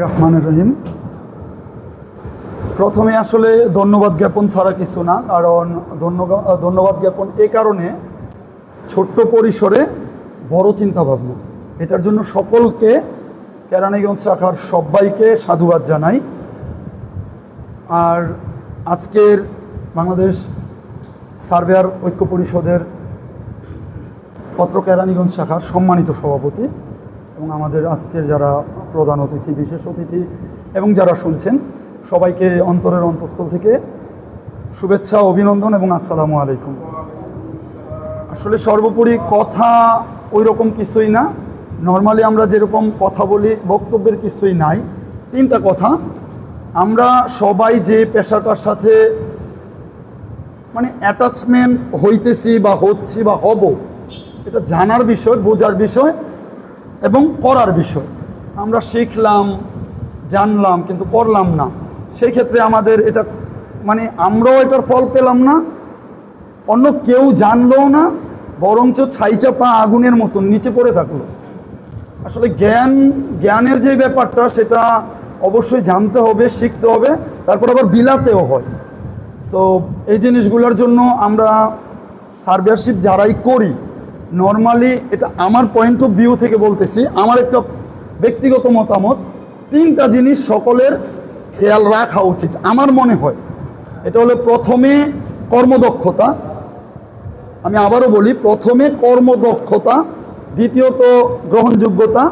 রহমান রহিম। প্রথমে আসলে ধন্যবাদ জ্ঞাপন ছাড়া কিছু না, কারণ ধন্যবাদ জ্ঞাপন এ কারণে ছোট্ট পরিসরে বড় চিন্তা ভাবনা এটার জন্য সকলকে কেরানীগঞ্জ শাখার সবাইকে সাধুবাদ জানাই। আর আজকের বাংলাদেশ সার্ভেয়ার ঐক্য পরিষদের পত্র কেরানীগঞ্জ শাখার সম্মানিত সভাপতি এবং আমাদের আজকের যারা প্রধান অতিথি, বিশেষ অতিথি, এবং যারা শুনছেন, সবাইকে অন্তরের অন্তঃস্থল থেকে শুভেচ্ছা, অভিনন্দন এবং আসসালামু আলাইকুম। আসলে সর্বোপরি কথা ওই রকম কিছুই না। নর্মালি আমরা যেরকম কথা বলি, বক্তব্যের কিছুই নাই। তিনটা কথা। আমরা সবাই যে পেশাটার সাথে মানে অ্যাটাচমেন্ট হইতেছি বা হচ্ছি বা হব, এটা জানার বিষয়, বোঝার বিষয় এবং করার বিষয়। আমরা শিখলাম, জানলাম, কিন্তু করলাম না। সেই ক্ষেত্রে আমাদের এটা মানে আমরাও এটার ফল পেলাম না, অন্য কেউ জানলোও না, বরঞ্চ ছাইচাপা আগুনের মতন নিচে পড়ে থাকল। আসলে জ্ঞান, জ্ঞানের যে ব্যাপারটা, সেটা অবশ্যই জানতে হবে, শিখতে হবে, তারপর আবার বিলাতেও হয়। সো এই জিনিসগুলোর জন্য আমরা সার্ভিয়ারশিপ যারাই করি নর্মালি এটা আমার পয়েন্ট অফ ভিউ থেকে বলতেছি, আমার একটা ব্যক্তিগত মতামত, তিনটা জিনিস সকলের খেয়াল রাখা উচিত, আমার মনে হয়। এটা হলো প্রথমে কর্মদক্ষতা। আমি আবারও বলি, প্রথমে কর্মদক্ষতা, দ্বিতীয়ত গ্রহণযোগ্যতা,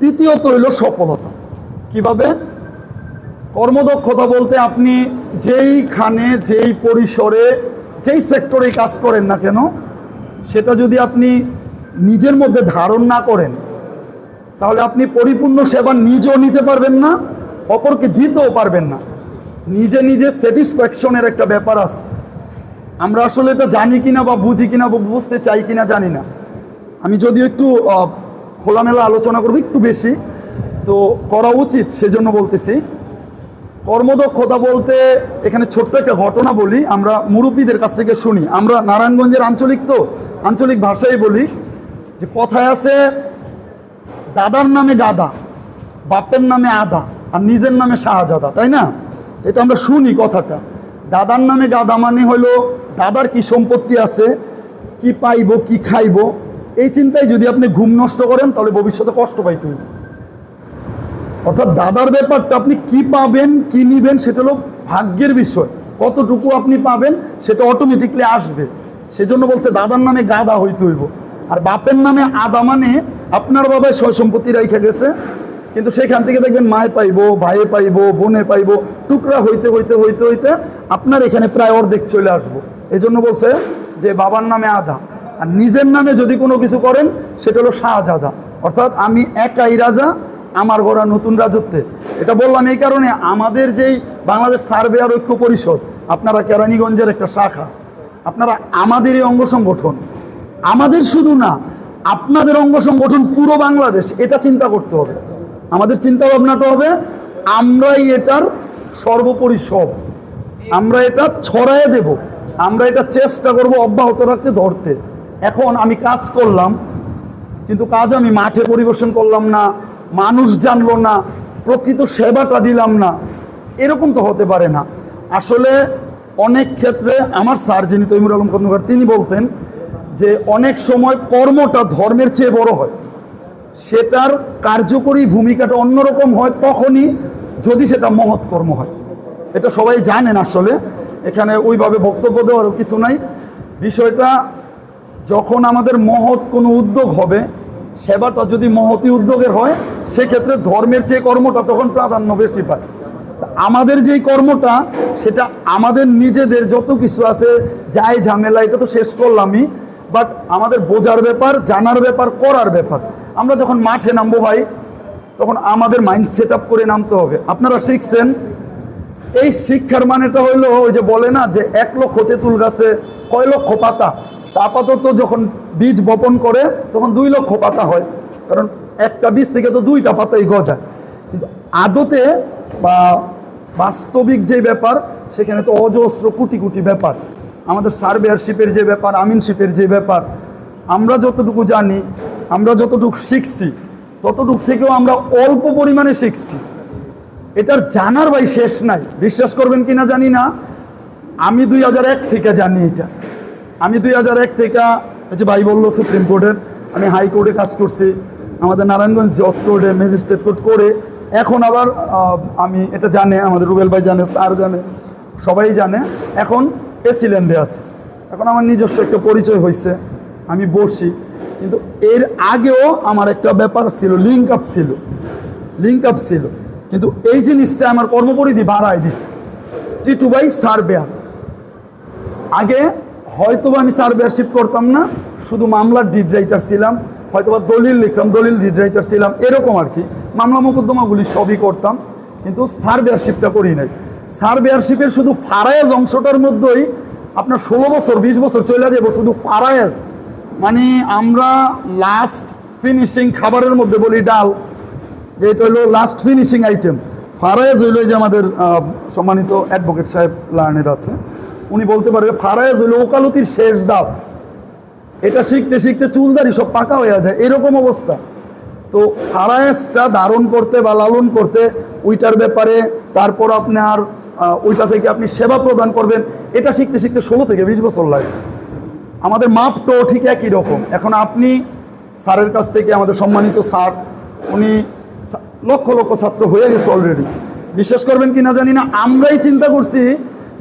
তৃতীয়ত হইল সফলতা। কীভাবে? কর্মদক্ষতা বলতে আপনি যেইখানে, যেই পরিসরে, যেই সেক্টরে কাজ করেন না কেন, সেটা যদি আপনি নিজের মধ্যে ধারণ না করেন তাহলে আপনি পরিপূর্ণ সেবা নিজেও নিতে পারবেন না, অপরকে দিতেও পারবেন না। নিজে নিজে স্যাটিসফ্যাকশনের একটা ব্যাপার আছে। আমরা আসলে এটা জানি কিনা বা বুঝি কিনা বা বুঝতে চাই কিনা জানি না। আমি যদিও একটু খোলামেলা আলোচনা করব একটু বেশি। তো করা উচিত সেজন্য বলতেছি। কর্মদক্ষতা বলতে এখানে ছোট্ট একটা ঘটনা বলি, আমরা মুরব্বীদের কাছ থেকে শুনি। আমরা নারায়ণগঞ্জের আঞ্চলিক তো, আঞ্চলিক ভাষায় বলি যে, কথায় আছে দাদার নামে গাদা বাপের নামে আদা, আর নিজের নামে শাহজাদা, তাই না? এটা আমরা শুনি কথাটা। দাদার নামে গাদা মানে হলো, দাদার কি সম্পত্তি আছে, কি পাইব, কি খাইব, এই চিন্তায় যদি আপনি ঘুম নষ্ট করেন, তাহলে ভবিষ্যতে কষ্ট পাইতে হইবে। অর্থাৎ দাদার ব্যাপারটা আপনি কি পাবেন, কি নিবেন, সেটা হলো ভাগ্যের বিষয়। কতটুকু আপনি পাবেন, সেটা অটোমেটিকলি আসবে। সেজন্য বলছে, দাদার নামে গাদা হইতে হইব। আর বাপের নামে আদা মানে আপনার বাবায় সয় সম্পত্তি রেখে গেছে, কিন্তু সেখান থেকে দেখবেন মায়ে পাইবো, ভাইয়ে পাইবো, বোনে পাইবো, টুকরা হইতে হইতে হইতে হইতে আপনার এখানে প্রায় অর্ধেক চলে আসব। এই জন্য বলছে যে বাবার নামে আধা, আর নিজের নামে যদি কোনো কিছু করেন, সেটা হলো শাহজাদা। অর্থাৎ আমি একাই রাজা, আমার গড়া নতুন রাজত্বে। এটা বললাম এই কারণে আমাদের যেই বাংলাদেশ সার্ভে আর ঐক্য পরিষদ, আপনারা কেরানীগঞ্জের একটা শাখা, আপনারা আমাদেরই অঙ্গ সংগঠন। আমাদের শুধু না আপনাদের অঙ্গ সংগঠন পুরো বাংলাদেশ, এটা চিন্তা করতে হবে। আমাদের চিন্তা ভাবনাটা হবে, আমরাই এটার সর্বোপরি সব। আমরা এটা ছড়ায় দেব, আমরা এটা চেষ্টা করব অব্যাহত রাখতে ধরতে। এখন আমি কাজ করলাম, কিন্তু কাজ আমি মাঠে পরিবেশন করলাম না, মানুষ জানলো না, প্রকৃত সেবাটা দিলাম না। এরকম তো হতে পারে না। আসলে অনেক ক্ষেত্রে আমার স্যার যিনি তৈমুর আলম খন্দকার, তিনি বলতেন যে অনেক সময় কর্মটা ধর্মের চেয়ে বড় হয়। সেটার কার্যকরী ভূমিকাটা অন্যরকম হয় তখনই যদি সেটা মহৎ কর্ম হয়। এটা সবাই জানেন আসলে। এখানে ওইভাবে বক্তব্য দেওয়ারও কিছু নাই। বিষয়টা যখন আমাদের মহৎ কোনো উদ্যোগ হবে, সেবাটা যদি মহতি উদ্যোগের হয়, সেক্ষেত্রে ধর্মের চেয়ে কর্মটা তখন প্রাধান্য বেশি পায়। আমাদের যেই কর্মটা, সেটা আমাদের নিজেদের যত কিছু আছে, যাই ঝামেলা, এটা তো শেষ করলামই। বাট আমাদের বোঝার ব্যাপার, জানার ব্যাপার, করার ব্যাপার। আমরা যখন মাঠে নামবো ভাই, তখন আমাদের মাইন্ড সেট আপ করে নামতে হবে। আপনারা শিখছেন? এই শিক্ষার মানেটা হইল, ওই যে বলে না যে এক লক্ষ তেঁতুল গাছে কয় লক্ষ পাতা? তা আপাতত যখন বীজ বপন করে, তখন দুই লক্ষ পাতা হয়। কারণ একটা বীজ থেকে তো দুইটা পাতাই গজায়। কিন্তু আদতে বা বাস্তবিক যে ব্যাপার, সেখানে তো অজস্র কোটি কোটি ব্যাপার। আমাদের সার্ভেয়ারশিপের যে ব্যাপার, আমিনশিপের যে ব্যাপার, আমরা যতটুকু জানি, আমরা যতটুকু শিখছি, ততটুক থেকেও আমরা অল্প পরিমাণে শিখছি। এটার জানার ভাই শেষ নাই। বিশ্বাস করবেন কি না জানি না। আমি দুই হাজার এক থেকে জানি এটা। আমি দুই হাজার এক থেকে যে ভাই বলল সুপ্রিম কোর্টের, আমি হাইকোর্টে কাজ করছি। আমাদের নারায়ণগঞ্জ জজ কোর্টে, ম্যাজিস্ট্রেট কোর্ট করে। এখন আবার আমি, এটা জানে, আমাদের রুবেল ভাই জানে, স্যার জানে, সবাই জানে। এখন এসিল্যান্ডে আছে। এখন আমার নিজস্ব একটা পরিচয় হয়েছে। আমি বসি কিন্তু এর আগেও আমার একটা ব্যাপার ছিল লিঙ্ক আপ ছিল। লিঙ্ক আপ ছিল। কিন্তু এই জিনিসটা আমার কর্মপরিধি বাড়ায় দিচ্ছে টিটু ভাই সার্ভেয়ার আগে হয়তো আমি সার্ভেয়ারশিপ করতাম না। শুধু মামলার ডিড রাইটার ছিলাম। হয়তো বা দলিল লিখতাম, দলিল ডিড রাইটার ছিলাম। এরকম আর কি। মামলা মোকদ্দমাগুলি সবই করতাম। কিন্তু সার্ভেয়ারশিপটা করি নাই। সার্ভেয়ারশিপের শুধু ফারায়েজ অংশটার মধ্যেই আপনার ষোলো বছর, বিশ বছর চলে যাব শুধু ফারায়েজ। মানে আমরা লাস্ট ফিনিশিং খাবারের মধ্যে বলি ডাল, যে এটা হলো লাস্ট ফিনিশিং আইটেম ফারায়েজ হইল যে আমাদের সম্মানিত অ্যাডভোকেট সাহেব লার্নের আছে। উনি বলতে পারবে, ফারায়েজ হইল ওকালতির শেষ দাব এটা শিখতে শিখতে চুলদারি সব পাকা হয়ে যায়, এরকম অবস্থা। তো ফারায়েজটা ধারণ করতে বা লালন করতে, ওইটার ব্যাপারে তারপর আপনার ওইটা থেকে আপনি সেবা প্রদান করবেন। এটা শিখতে শিখতে ষোলো থেকে বিশ বছর লাগে। আমাদের মাপটাও ঠিক একই রকম। এখন আপনি স্যারের কাছ থেকে আমাদের সম্মানিত স্যার, উনি লক্ষ লক্ষ ছাত্র হয়ে গেছে অলরেডি বিশ্বাস করবেন কি না জানি না, আমরাই চিন্তা করছি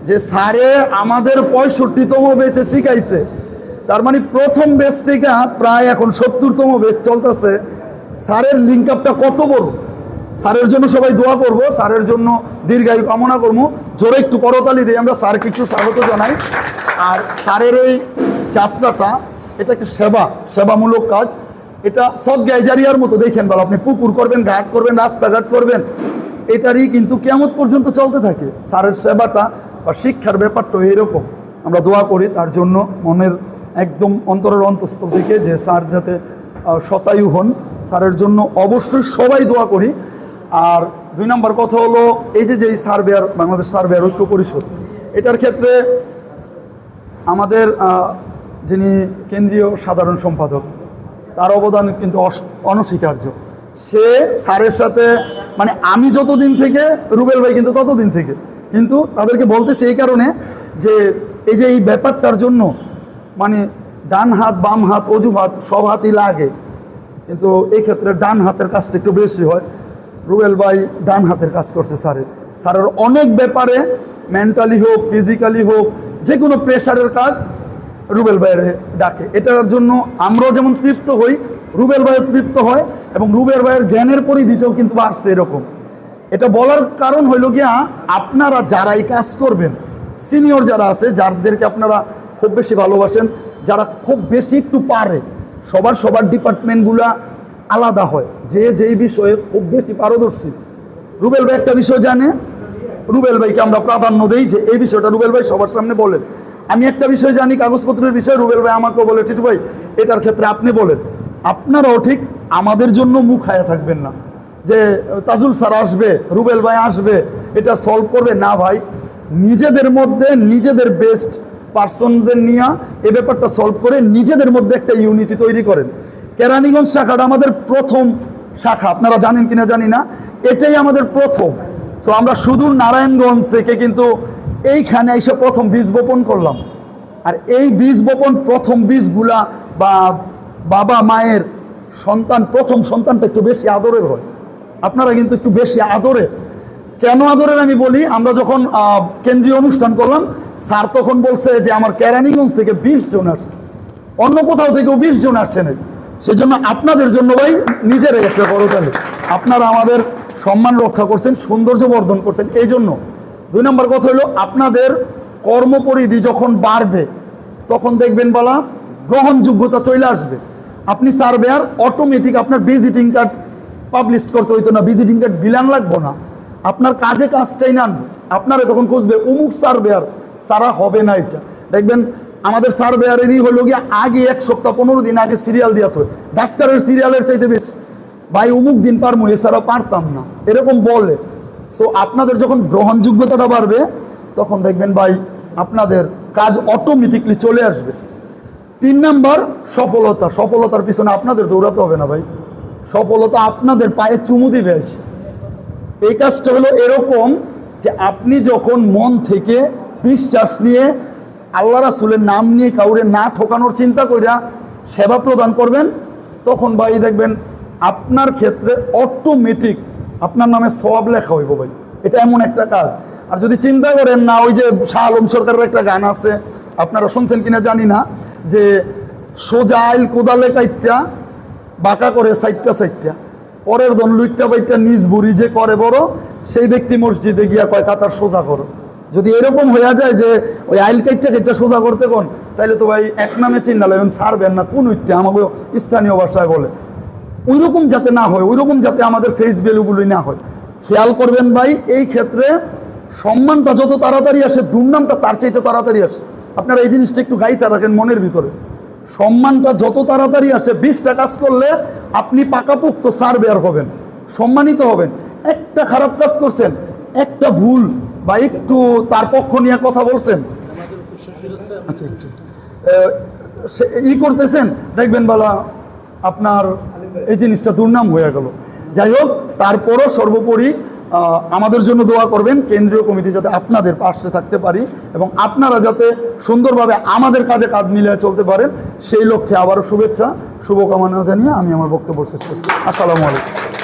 যে স্যারে আমাদের পঁয়ষট্টিতম বেচে শিখাইছে। তার মানে প্রথম বেচ থেকে প্রায় এখন সত্তরতম বেচ চলতেছে। স্যারের লিঙ্ক আপটা কত বড়? স্যারের জন্য সবাই দোয়া করব, স্যারের জন্য দীর্ঘায়ু কামনা করব। জোরে একটু করতালি দিই, আমরা স্যারকে একটু স্বাগত জানাই। আর স্যারের এই যাত্রাটা, এটা একটা সেবা, সেবামূলক কাজ। এটা সব গ্যাজারিয়ার মতো, দেখেন বলো আপনি পুকুর করবেন, ঘাট করবেন, রাস্তাঘাট করবেন, এটারই কিন্তু কেমন পর্যন্ত চলতে থাকে। স্যারের সেবাটা বা শিক্ষার ব্যাপারটা এরকম। আমরা দোয়া করি, তার জন্য মনের একদম অন্তরের অন্তঃস্থল থেকে যে স্যার যাতে শতায়ু হন, স্যারের জন্য অবশ্যই সবাই দোয়া করি। আর দুই নম্বর কথা হলো, এই যে যে সার্ভেয়ার বাংলাদেশ সার্ভেয়ার ঐক্য পরিষদ, এটার ক্ষেত্রে আমাদের যিনি কেন্দ্রীয় সাধারণ সম্পাদক, তার অবদান কিন্তু অনস্বীকার্য। সে স্যারের সাথে মানে আমি যতদিন থেকে, রুবেল ভাই কিন্তু ততদিন থেকে, কিন্তু তাদেরকে বলতেছি এই কারণে যে, এই যে এই ব্যাপারটার জন্য মানে ডান হাত, বাম হাত, অজুহাত, সব হাতই লাগে, কিন্তু এই ক্ষেত্রে ডান হাতের কাজটা একটু বেশি হয়। রুবেল ভাই ডান হাতের কাজ করছে স্যারের স্যারের অনেক ব্যাপারে মেন্টালি হোক ফিজিক্যালি হোক যে কোনো প্রেশারের কাজ রুবেল ভাইয়ের ডাকে। এটার জন্য আমরাও যেমন তৃপ্ত হই, রুবেল ভাইও তৃপ্ত হয় এবং রুবেল ভাইয়ের জ্ঞানের পরিধিটাও কিন্তু বাড়ছে এরকম। এটা বলার কারণ হইল গিয়া, আপনারা যারাই কাজ করবেন সিনিয়র যারা আছে, যাদেরকে আপনারা খুব বেশি ভালোবাসেন, যারা খুব বেশি একটু পারে, সবার সবার ডিপার্টমেন্টগুলা আলাদা হয়। যে যেই বিষয়ে খুব বেশি পারদর্শী। রুবেল ভাই একটা বিষয় জানে? রুবেল ভাইকে আমরা প্রাধান্য দিই যে এই বিষয়টা রুবেল ভাই সবার সামনে বলেন। আমি একটা বিষয় জানি, কাগজপত্রের বিষয়ে রুবেল ভাই আমাকেও বলে, টিটু ভাই, এটার ক্ষেত্রে আপনি বলেন। আপনারাও ঠিক আমাদের জন্য মুখ হায়া থাকবেন না। যে তাজুল স্যার আসবে, রুবেল ভাই আসবে, এটা সলভ করবে। না ভাই, নিজেদের মধ্যে নিজেদের বেস্ট পার্সনদের নিয়ে এ ব্যাপারটা সলভ করে নিজেদের মধ্যে একটা ইউনিটি তৈরি করেন। কেরানীগঞ্জ শাখাটা আমাদের প্রথম শাখা। আপনারা জানেন কিনা জানি না। এটাই আমাদের প্রথম। সো আমরা সুদূর নারায়ণগঞ্জ থেকে কিন্তু এইখানে এসে প্রথম বীজ বপন করলাম। আর এই বীজ বপন প্রথম বীজগুলা বা বাবা মায়ের সন্তান, প্রথম সন্তানটা একটু বেশি আদরের হয়। আপনারা কিন্তু একটু বেশি আদরের কেন আদরের আমি বলি? আমরা যখন কেন্দ্রীয় অনুষ্ঠান করলাম, স্যার তখন বলছে যে, আমার কেরানীগঞ্জ থেকে বিশ জন আসছে। অন্য কোথাও থেকেও বিশ জন আসছে নাই সেজন্য আপনাদের জন্য ভাই নিজেরাই একটা করতালি আপনারা আমাদের সম্মান রক্ষা করছেন, সৌন্দর্য বর্ধন করছেন, এই জন্য। দুই নম্বর কথা হলো, আপনাদের কর্মপরিধি যখন বাড়বে, তখন দেখবেন বলা, গ্রহণযোগ্যতা চলে আসবে। আপনি সার্ভেয়ার অটোমেটিক আপনার ভিজিটিং কার্ড পাবলিশ করতে হইতো না ভিজিটিং কার্ড বিলান লাগবো না। আপনার কাজে কাজটাই নেন আপনারা তখন খুঁজবে অমুক সার্ভেয়ার সারা হবে না এটা। দেখবেন আমাদের সার্ভেয়ারেরই হলো গিয়ে আগে এক সপ্তাহ পনেরো দিন আগে সিরিয়াল দিয়ে হয় ডাক্তারের সিরিয়ালের চাইতে বেশ। ভাই, অমুক দিন পারব এছাড়াও পারতাম না। এরকম বলে। সো আপনাদের যখন গ্রহণযোগ্যতাটা বাড়বে, তখন দেখবেন ভাই, আপনাদের কাজ অটোমেটিকলি চলে আসবে। তিন নাম্বার, সফলতা। সফলতার পিছনে আপনাদের দৌড়াতে হবে না ভাই। সফলতা আপনাদের পায়ে চুমু দিবে এই কাজটা হলো এরকম যে আপনি যখন মন থেকে বিশ্বাস নিয়ে আল্লাহ রাসুলের নাম নিয়ে কাউরে না ঠকানোর চিন্তা কইরা সেবা প্রদান করবেন, তখন ভাই দেখবেন আপনার ক্ষেত্রে অটোমেটিক আপনার নামে সব লেখা হইব ভাই। এটা এমন একটা কাজ। আর যদি চিন্তা করেন না, ওই যে শাহ আলম সরকারের একটা গান আছে, আপনারা শুনছেন কিনা জানি না, যে সোজা আইল কোদালে কাইটটা, বাঁকা করে সাইটটা সাইটটা। পরের দন লুইটটা বাইটটা নিজ বুড়ি যে করে বড়, সেই ব্যক্তি মসজিদে গিয়া কয়, কাতার সোজা করো। যদি এরকম হইয়া যায় যে ওই আইল কাইটটা কাইটটা সোজা করতে কোন, তাইলে তো ভাই এক নামে চিন্তা লাগবেন ছাড়বেন না, কোন উইটটা আমাকে স্থানীয় ভাষায় বলে। ওইরকম যাতে না হয়, ওইরকম যাতে আমাদের ফেস ভ্যালুগুলোই না হয়। খেয়াল করবেন ভাই, এই ক্ষেত্রে সম্মানটা যত তাড়াতাড়ি আসে দুর্নামটা তার চাইতে তাড়াতাড়ি আসে। আপনারা এই জিনিসটা একটু গাইতে রাখেন মনের ভিতরে। সম্মানটা যত তাড়াতাড়ি আসে, বিশটা কাজ করলে আপনি পাকাপোক্ত সার বের হবেন, সম্মানিত হবেন। একটা খারাপ কাজ করছেন, একটা ভুল বা একটু তার পক্ষ নিয়ে কথা বলছেন? আচ্ছা একটু। ই করতেছেন? দেখবেন বলা আপনার এই জিনিসটা দুর্নাম হয়ে গেল। যাই হোক তারপরও সর্বোপরি আমাদের জন্য দোয়া করবেন কেন্দ্রীয় কমিটি যাতে আপনাদের পাশে থাকতে পারি এবং আপনারা যাতে সুন্দরভাবে আমাদের কাজে কাজ মিলিয়ে চলতে পারেন সেই লক্ষ্যে আবারও শুভেচ্ছা শুভকামনা জানিয়ে আমি আমার বক্তব্য শেষ করছি। আসসালামু আলাইকুম।